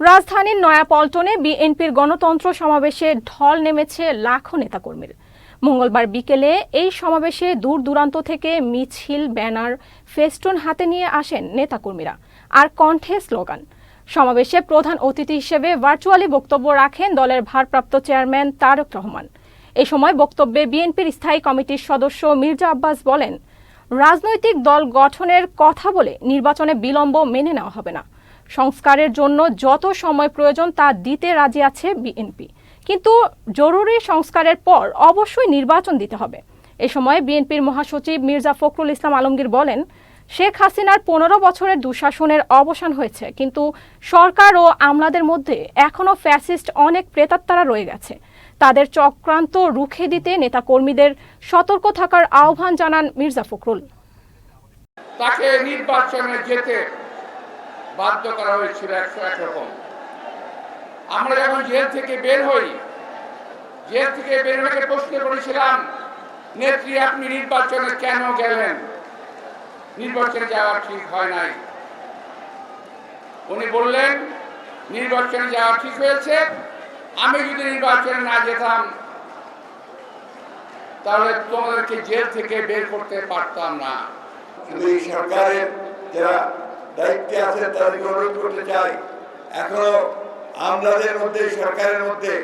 রাজধানীর নয়াপল্টনে বিএনপির গণতন্ত্র সমাবেশে ঢল নেমেছে লাখো নেতাকর্মীর। মঙ্গলবার বিকেলে এই সমাবেশে দূর দূরান্ত থেকে মিছিল, ব্যানার, ফেস্টুন হাতে নিয়ে আসেন নেতাকর্মীরা আর কণ্ঠে স্লোগান। সমাবেশে প্রধান অতিথি হিসেবে ভার্চুয়ালি বক্তব্য রাখেন দলের ভারপ্রাপ্ত চেয়ারম্যান তারক রহমান। এ সময় বক্তব্যে বিএনপির স্থায়ী কমিটির সদস্য মির্জা আব্বাস বলেন, রাজনৈতিক দল গঠনের কথা বলে নির্বাচনে বিলম্ব মেনে নেওয়া হবে না। সংস্কারের জন্য যত সময় প্রয়োজন তা দিতে রাজি আছে বিএনপি। কিন্তু জরুরি সংস্কারের পর অবশ্যই নির্বাচন দিতে হবে। এ সময় বিএনপির মহাসচিব মির্জা ফখরুল ইসলাম আলমগীর বলেন, শেখ হাসিনার পনেরো বছরের দুঃশাসনের অবসান হয়েছে, কিন্তু সরকার ও আমলাদের মধ্যে এখনও ফ্যাসিস্ট অনেক প্রেতাত্মারা রয়ে গেছে। তাদের চক্রান্ত রুখে দিতে নেতাকর্মীদের সতর্ক থাকার আহ্বান জানান মির্জা ফখরুল। তাকে নির্বাচনে যেতে বাধ্য করা হয়েছিল একশো একরকম আমরা যখন জেল থেকে বের হই, জেল থেকে বের হয়ে প্রশ্ন করেছিলাম নেত্রী, আপনি নির্বাচনে কেন গেলেন? নির্বাচনে যাওয়া ঠিক হয় নাই। উনি বললেন, নির্বাচনে যাওয়া ঠিক হয়েছে, আমি যদি নির্বাচনে না যেতাম, তাহলে তোমাদেরকে জেল থেকে বের করতে পারতাম না। সরকারের যারা দায়িত্বে আছেন তাদেরকে অনুরোধ করতে চাই। এখনও আমলাদের মধ্যে, সরকারের মধ্যে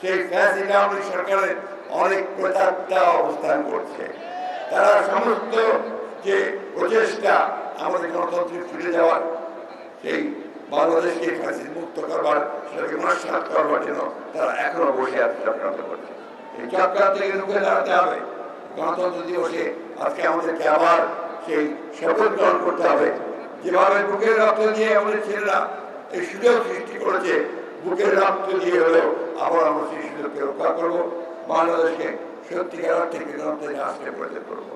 সেই ফ্যাস সরকারের অনেক প্রতাপটা অবস্থান করছে। তারা সমস্ত যে প্রচেষ্টা আমাদের গণতন্ত্রে ফিরে যাওয়ার, সেই বাংলাদেশকে ফ্যাসিস মুক্ত করবার, সেটাকে নস্বাত করবার জন্য তারা এখনও বসে আছে চক্রান্ত করছে। এই চক্রান্ত থেকে রুখে দাঁড়াতে হবে। গণতন্ত্র দিবসে আজকে আমাদেরকে আবার সেই শপথ গ্রহণ করতে হবে। যেভাবে বুকের রক্ত দিয়ে আমাদের ছেলেরা এই সুযোগ সৃষ্টি করেছে। বুকের রক্ত দিয়ে হলেও আবার আমরা সেই সুযোগকে রক্ষা করব। বাংলাদেশকে সত্যিকার থেকে আসতে পরিণত করব।